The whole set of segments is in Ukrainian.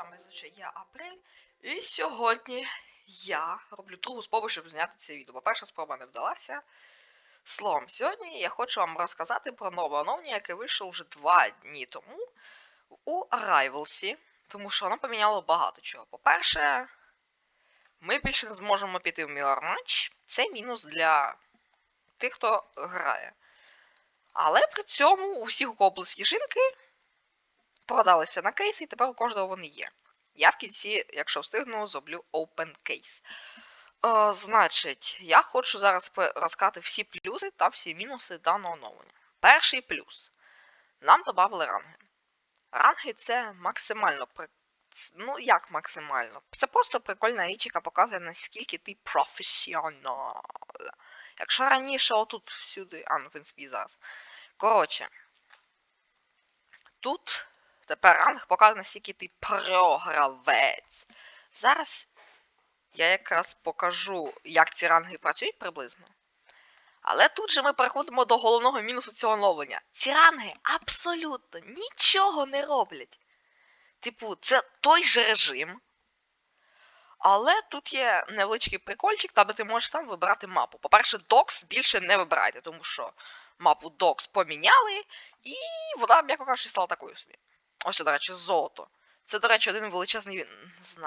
вами зазвичай я Апрель. І сьогодні я роблю другу спробу, щоб зняти це відео. Бо перша спроба не вдалася. Словом, сьогодні я хочу вам розказати про нове оновлення, яке вийшло вже два дні тому у Arrivalsі, тому що воно поміняло багато чого. По-перше, ми більше не зможемо піти в Mirror Match. Це мінус для тих, хто грає. Але при цьому у всіх, у кого були продалися на кейси, і тепер у кожного вони є. Я в кінці, якщо встигну, зроблю open case. Е, значить, я хочу зараз розказати всі плюси та всі мінуси даного оновлення. Перший плюс. Нам додали ранги. Ранги це максимально. Ну, як максимально? Це просто прикольна річ, яка показує, наскільки ти професіонал. Якщо раніше отут всюди. А, ну, в принципі, зараз. Коротше. Тут тепер ранг показує, наскільки ти програвець. Зараз я якраз покажу, як ці ранги працюють приблизно. Але тут же ми переходимо до головного мінусу цього оновлення. Ці ранги абсолютно нічого не роблять. Типу, це той же режим. Але тут є невеличкий прикольчик, де ти можеш сам вибирати мапу. По-перше, Docs більше не вибирайте, тому що мапу Docs поміняли, і вона, м'яко кажучи, стала такою собі. Ось, до речі, золото. Це, до речі, один величезний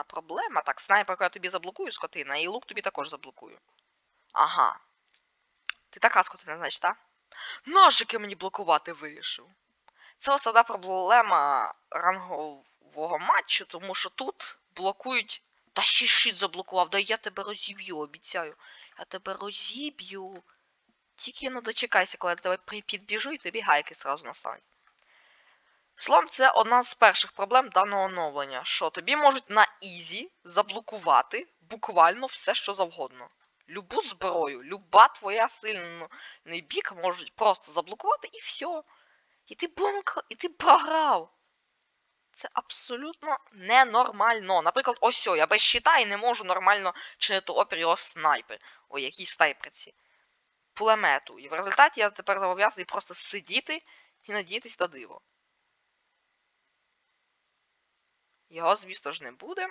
проблема. Так, снайперку я тобі заблокую, скотина, і лук тобі також заблокую. Ага. Ти така скотина, значить, так? Ножики мені блокувати вирішив. Це основна проблема рангового матчу, тому що тут блокують. Та ще щит заблокував, да я тебе розіб'ю, обіцяю. Я тебе розіб'ю. Тільки ну дочекайся, коли я тебе підбіжу і тобі гайки сразу настануть. Словом, це одна з перших проблем даного оновлення, що тобі можуть на ізі заблокувати буквально все, що завгодно. Любу зброю, люба твоя сильний бік можуть просто заблокувати і все. І ти бунк, і ти програв. Це абсолютно ненормально. Наприклад, ось о, я без щита і не можу нормально чинити опір його снайпер. Ой, якій снайперці. Пулемету. І в результаті я тепер зобов'язаний просто сидіти і надіятись на диво. Його, звісно ж, не буде.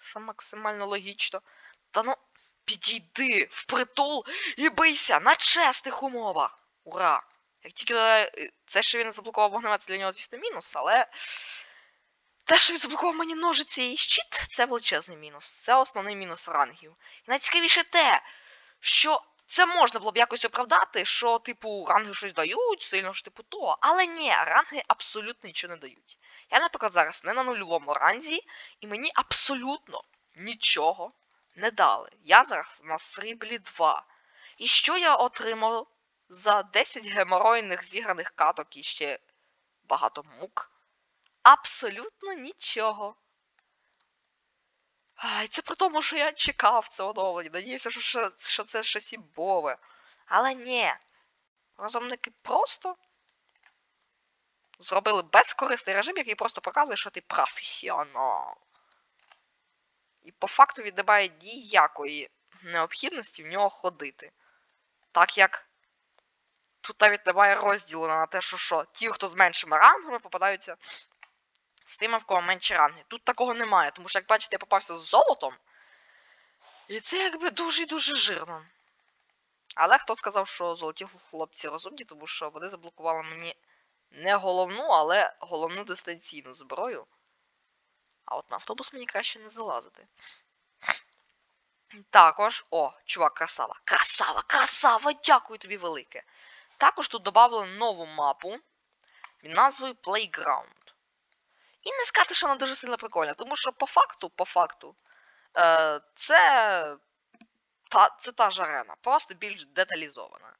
Що максимально логічно. Та ну, підійди впритул і бийся на чесних умовах. Ура! Як тільки е, це, що він заблокував вогнемет, це для нього, звісно, мінус, але. Те, що він заблокував мені ножиці і щит, це величезний мінус. Це основний мінус рангів. І найцікавіше те, що це можна було б якось оправдати, що, типу, ранги щось дають, сильно ж типу то. Але ні, ранги абсолютно нічого не дають. Я, наприклад, зараз не на нульовому ранзі, і мені абсолютно нічого не дали. Я зараз на сріблі 2. І що я отримав за 10 геморойних зіграних каток і ще багато мук? Абсолютно нічого. Ай, це при тому, що я чекав це оновлення. Надіявся, що, що, це щось імбове. Але ні. Розумники просто зробили безкорисний режим, який просто показує, що ти професіонал. І по факту він немає ніякої необхідності в нього ходити. Так як тут навіть немає розділу на те, що що ті, хто з меншими рангами, попадаються з тими, в кого менші ранги. Тут такого немає, тому що, як бачите, я попався з золотом. І це якби дуже і дуже жирно. Але хто сказав, що золоті хлопці розумні, тому що вони заблокували мені не головну, але головну дистанційну зброю. А от на автобус мені краще не залазити. Також. О, чувак, красава. Красава, красава! Дякую тобі велике. Також тут додали нову мапу під назвою Playground. І не сказати, що вона дуже сильно прикольна, тому що по факту, по факту, е, це, та, це та ж арена, просто більш деталізована.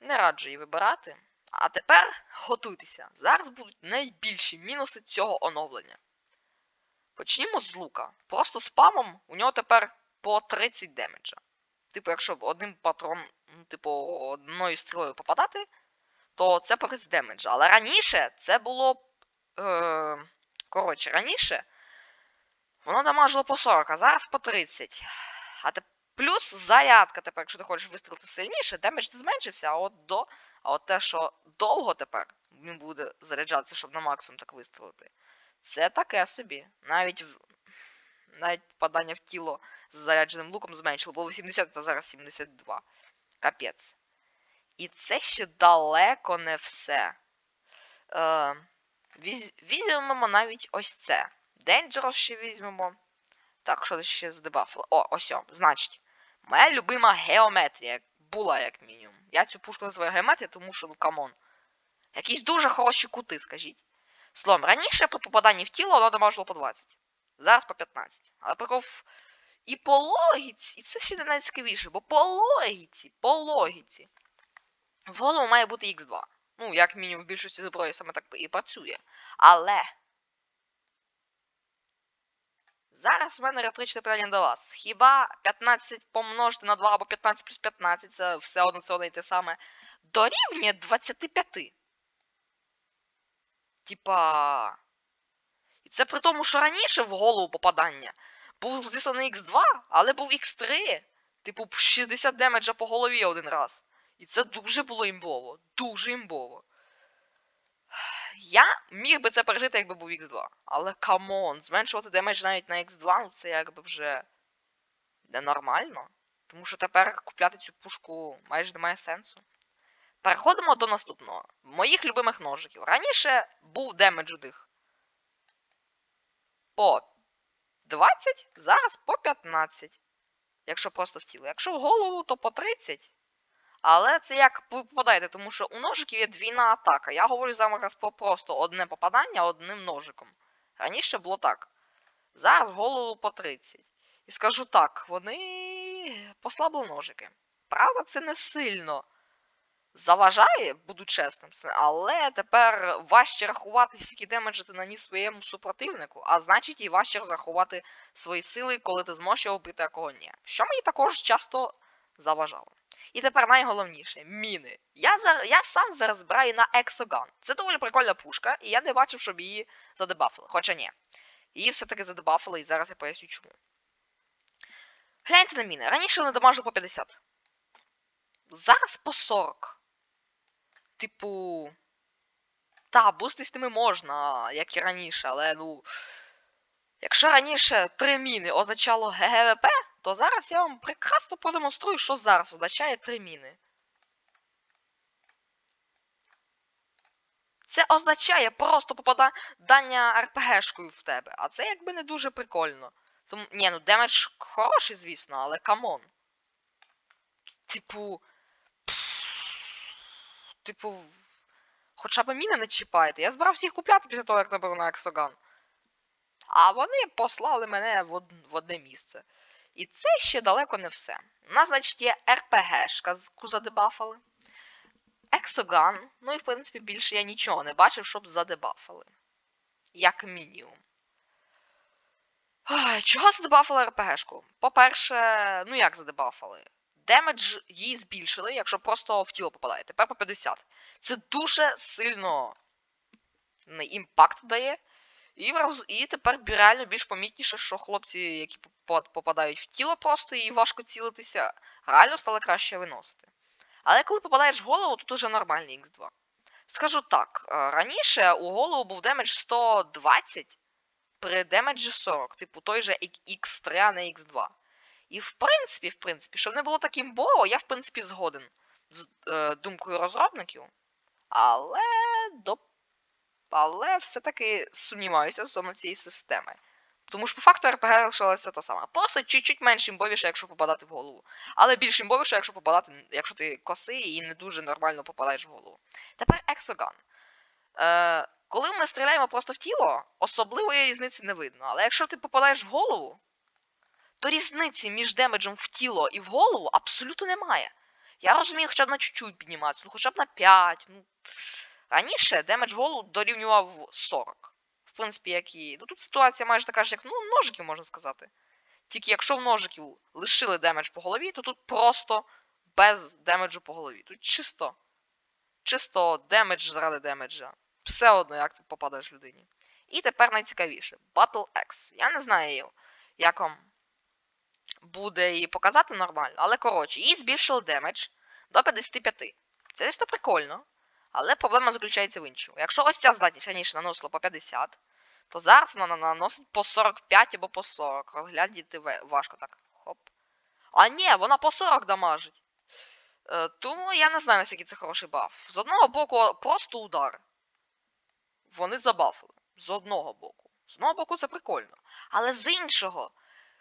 Не раджу її вибирати. А тепер готуйтеся. Зараз будуть найбільші мінуси цього оновлення. Почнімо з лука. Просто спамом у нього тепер по 30 демеджа. Типу, якщо одним патроном, ну, типу, одною стрілою попадати, то це по 30 демеджа. Але раніше це було. Е, коротше, раніше воно дамажило по 40, а зараз по 30. А те, плюс зарядка тепер, якщо ти хочеш вистрілити сильніше, демедж не зменшився, а от до. А от те, що довго тепер він буде заряджатися, щоб на максимум так вистрілити, Це таке собі. Навіть в... навіть попадання в тіло з зарядженим луком зменшило. Було 80, а зараз 72. Капець. І це ще далеко не все. Е, віз... Візьмемо навіть ось це. Dangerous ще візьмемо. Так, що ще здебафили? О, ось о, значить. Моя любима геометрія. Була як мінімум. Я цю пушку називаю геометрія, тому що, ну камон. Якісь дуже хороші кути, скажіть. Словом, раніше при попаданні в тіло воно дамажило по 20. Зараз по 15. Але прикол і по логіці, і це ще не найцікавіше, бо по логіці, по логіці. В голову має бути Х2. Ну, як мінімум в більшості зброї саме так і працює. Але. Зараз в мене риторичне питання до вас. Хіба 15 помножити на 2 або 15 плюс 15, це все одно це одне і те саме, дорівнює 25? Типа. І це при тому, що раніше в голову попадання був, звісно, не Х2, але був Х3. Типу, 60 демеджа по голові один раз. І це дуже було імбово. Дуже імбово. Я міг би це пережити, якби був Х2. Але камон, зменшувати демедж навіть на Х2, ну це якби вже ненормально. Тому що тепер купляти цю пушку майже немає сенсу. Переходимо до наступного. Моїх любимих ножиків. Раніше був демедж у них по 20, зараз по 15. Якщо просто в тіло. Якщо в голову, то по 30. Але це як попадаєте, тому що у ножиків є двійна атака. Я говорю зараз про просто одне попадання одним ножиком. Раніше було так. Зараз голову по 30. І скажу так, вони послабили ножики. Правда, це не сильно заважає, буду чесним, але тепер важче рахувати, скільки демеджа ти наніс своєму супротивнику, а значить і важче розрахувати свої сили, коли ти зможеш його бити, а кого ні. Що мені також часто заважало. І тепер найголовніше міни. Я зар... я сам зараз збираю на Exogun. Це доволі прикольна пушка, і я не бачив, щоб її задебафили. Хоча ні. Її все-таки задебафили, і зараз я поясню чому. Гляньте на міни. Раніше вони дамажили по 50. Зараз по 40. Типу. Та, бустись ними можна, як і раніше, але ну. Якщо раніше три міни означало ГГВП, то зараз я вам прекрасно продемонструю, що зараз означає три міни. Це означає просто попадання РПГшкою в тебе, а це якби не дуже прикольно. Тому, ні, ну демедж хороший, звісно, але камон. Типу. Типу. Хоча б міни не чіпайте. Я збирався їх купляти після того, як наберу на Ексоган. А вони послали мене в одне місце. І це ще далеко не все. У нас, значить, є РПГшка, яку задебафали. Ексоган. Ну і в принципі більше я нічого не бачив, щоб задебафали. Як мінімум. Ай, Чого задебафали РПГшку? По-перше, ну як задебафали? Демедж її збільшили, якщо просто в тіло попадає. Тепер по 50. Це дуже сильно імпакт дає. І, і тепер реально більш помітніше, що хлопці, які попадають в тіло просто і важко цілитися, реально стали краще виносити. Але коли попадаєш в голову, тут уже нормальний Х2. Скажу так, е, раніше у голову був демедж 120 при демеджі 40, типу той же X3, а не X2. І в принципі, в принципі, щоб не було таким боро, я в принципі згоден з е, думкою розробників. Але до але все-таки сумніваюся стосовно цієї системи. Тому що по факту РПГ лишилася та сама. Просто чуть-чуть менш імбовіше, якщо попадати в голову. Але більш імбовіше, якщо попадати, якщо ти косий і не дуже нормально попадаєш в голову. Тепер Exogun. Е, коли ми стріляємо просто в тіло, особливої різниці не видно. Але якщо ти попадаєш в голову, то різниці між демеджем в тіло і в голову абсолютно немає. Я розумію, хоча б на чуть-чуть підніматися, ну хоча б на 5. Ну, Раніше демедж в голову дорівнював 40. В принципі, як і. Ну тут ситуація майже така ж, як ну, ножиків, можна сказати. Тільки якщо в ножиків лишили демедж по голові, то тут просто без демеджу по голові. Тут чисто. Чисто демедж заради демеджа. Все одно, як ти попадаєш людині. І тепер найцікавіше. Battle X. Я не знаю, як вам буде її показати нормально, але коротше, її збільшили демедж до 55. Це дійсно прикольно. Але проблема заключається в іншому. Якщо ось ця здатність раніше наносила по 50, то зараз вона наносить по 45 або по 40. Розглядіти важко так. Хоп. А ні, вона по 40 дамажить. Е, тому я не знаю, наскільки це хороший баф. З одного боку, просто удар. Вони забафили. З одного боку. З одного боку, це прикольно. Але з іншого,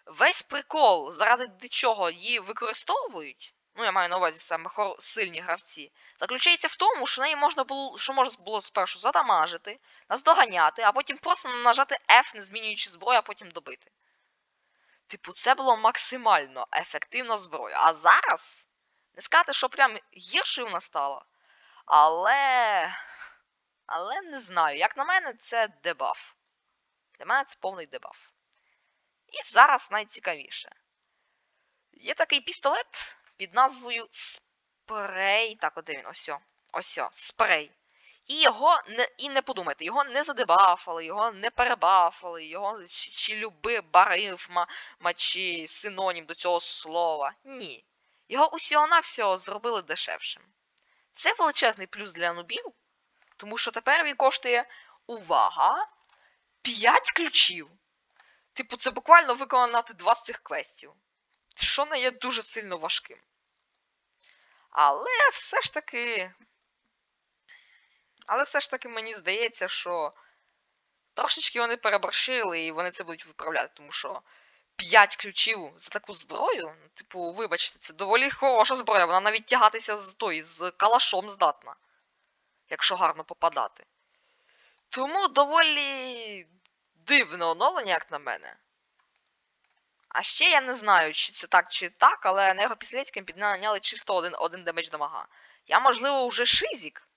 весь прикол, заради чого її використовують, ну я маю на увазі саме хор- сильні гравці, заключається в тому, що неї можна було, що можна було спершу задамажити, наздоганяти, а потім просто нажати F, не змінюючи зброю, а потім добити. Типу, це було максимально ефективна зброя. А зараз не сказати, що прям гіршою вона стала. Але. Але не знаю. Як на мене, це дебаф. Для мене це повний дебаф. І зараз найцікавіше. Є такий пістолет під назвою Спрей. Так, от де він? Ось. Ось, спрей. І його не, і не подумайте, його не задебафали, його не перебафали, його чи, чи люби барифма, чи синонім до цього слова. Ні. Його усього-навсього зробили дешевшим. Це величезний плюс для нубів, тому що тепер він коштує увага! 5 ключів. Типу, це буквально виконати два з цих квестів. Що не є дуже сильно важким. Але все ж таки. Але все ж таки мені здається, що трошечки вони переборщили і вони це будуть виправляти, тому що 5 ключів за таку зброю, типу, вибачте, це доволі хороша зброя, вона навіть тягатися з той, з калашом здатна, якщо гарно попадати. Тому доволі дивне оновлення, як на мене. А ще я не знаю, чи це так, чи так, але енергопістолетикам підняли чисто один, один демедж дамага. Я, можливо, вже шизік.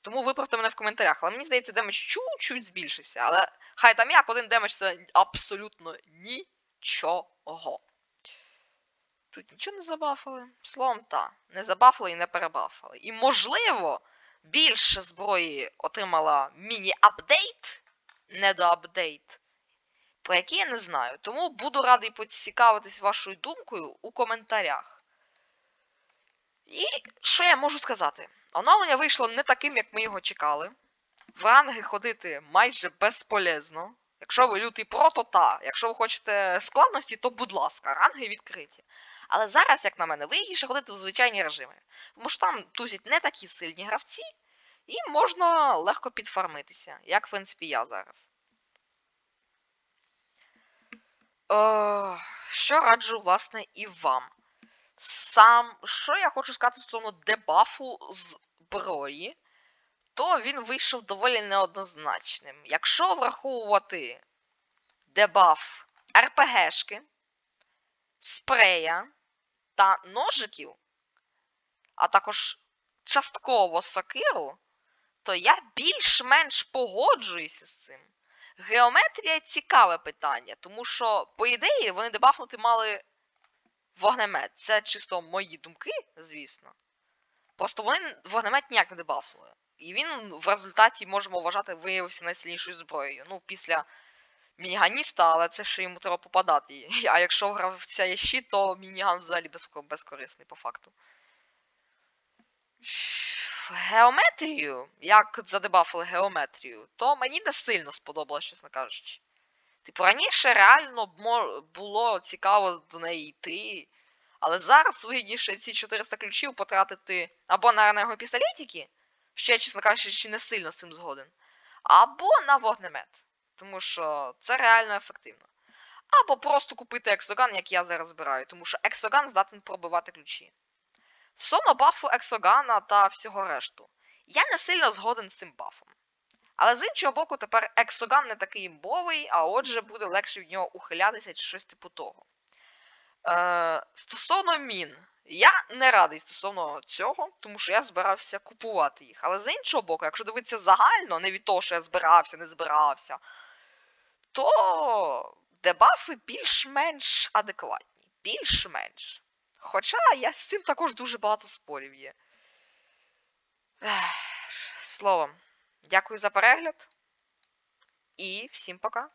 Тому виправте мене в коментарях. Але мені здається, демедж чуть-чуть збільшився. Але хай там як, один демедж це абсолютно нічого. Тут нічого не забафали. Словом, та. Не забафали і не перебафали. І можливо, більше зброї отримала міні-апдейт, недоапдейт, про який я не знаю. Тому буду радий поцікавитись вашою думкою у коментарях. І що я можу сказати? Оновлення вийшло не таким, як ми його чекали. В ранги ходити майже безполезно. Якщо ви лютий про, то та. Якщо ви хочете складності, то будь ласка, ранги відкриті. Але зараз, як на мене, вигідніше ходити в звичайні режими. Тому що там тузять не такі сильні гравці, і можна легко підфармитися, як в принципі я зараз. Е, що раджу, власне, і вам. Сам, що я хочу сказати стосовно дебафу зброї, то він вийшов доволі неоднозначним. Якщо враховувати дебаф РПГшки, спрея та ножиків, а також частково сокиру, то я більш-менш погоджуюся з цим. Геометрія цікаве питання, тому що, по ідеї, вони дебафнути мали вогнемет. Це чисто мої думки, звісно. Просто вони вогнемет ніяк не дебафнули. І він в результаті, можемо вважати, виявився найсильнішою зброєю. Ну, після мініганіста, але це ще йому треба попадати. А якщо гравця є щит, то мініган взагалі безкорисний по факту. Геометрію, як задебафили геометрію, то мені не сильно сподобалось, чесно кажучи. Типу, раніше реально було цікаво до неї йти. Але зараз вигідніше ці 400 ключів потратити або на енергопістолетики, що я, чесно кажучи, не сильно з цим згоден, або на вогнемет. Тому що це реально ефективно. Або просто купити ексоган, як я зараз збираю, тому що ексоган здатен пробивати ключі. Стосовно бафу ексогана та всього решту, я не сильно згоден з цим бафом. Але з іншого боку, тепер ексоган не такий імбовий, а отже буде легше від нього ухилятися чи щось типу того. Е, стосовно мін, я не радий стосовно цього, тому що я збирався купувати їх. Але з іншого боку, якщо дивитися загально, не від того, що я збирався, не збирався, то дебафи більш-менш адекватні. Більш-менш. Хоча я з цим також дуже багато спорів є. Словом, дякую за перегляд. І всім пока.